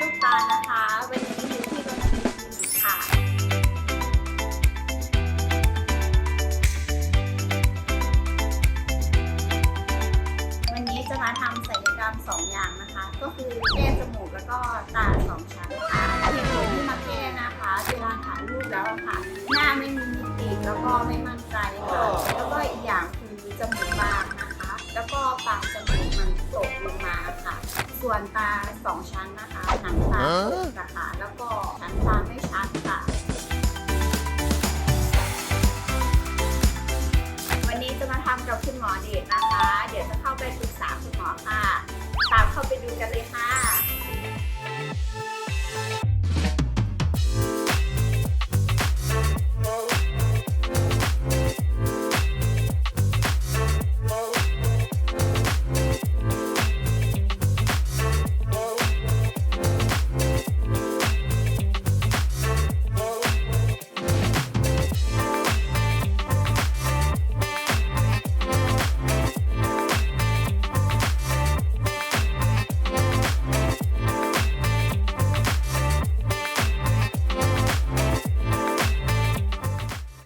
ลูกตาลนะคะ วันนี้อยู่ที่โรงพยาบาลคลินิกค่ะ วันนี้จะมาทำศัลยกรรมสองอย่างนะคะ ก็คือแก้จมูกแล้วก็ตาสองชั้นค่ะเหตุผลที่มาแก้นะคะเวลาถ่ายรูปแล้วอะค่ะ หน้าไม่มีมิติแล้วก็ไม่มั่นใจค่ะแล้วก็อีกอย่างคือจมูกบางนะคะ แล้วก็ปายจมูกมันตกลงมาค่ะ ส่วนตา สองชั้นนะคะหนังตาตกนะคะแล้วก็ชั้นตาไม่ชัดค่ะ วันนี้จะมาทำกับคุณหมอเดชนะคะ เดี๋ยวจะเข้าไปปรึกษาคุณหมอค่ะ ตามเข้าไปดูกันเลยค่ะ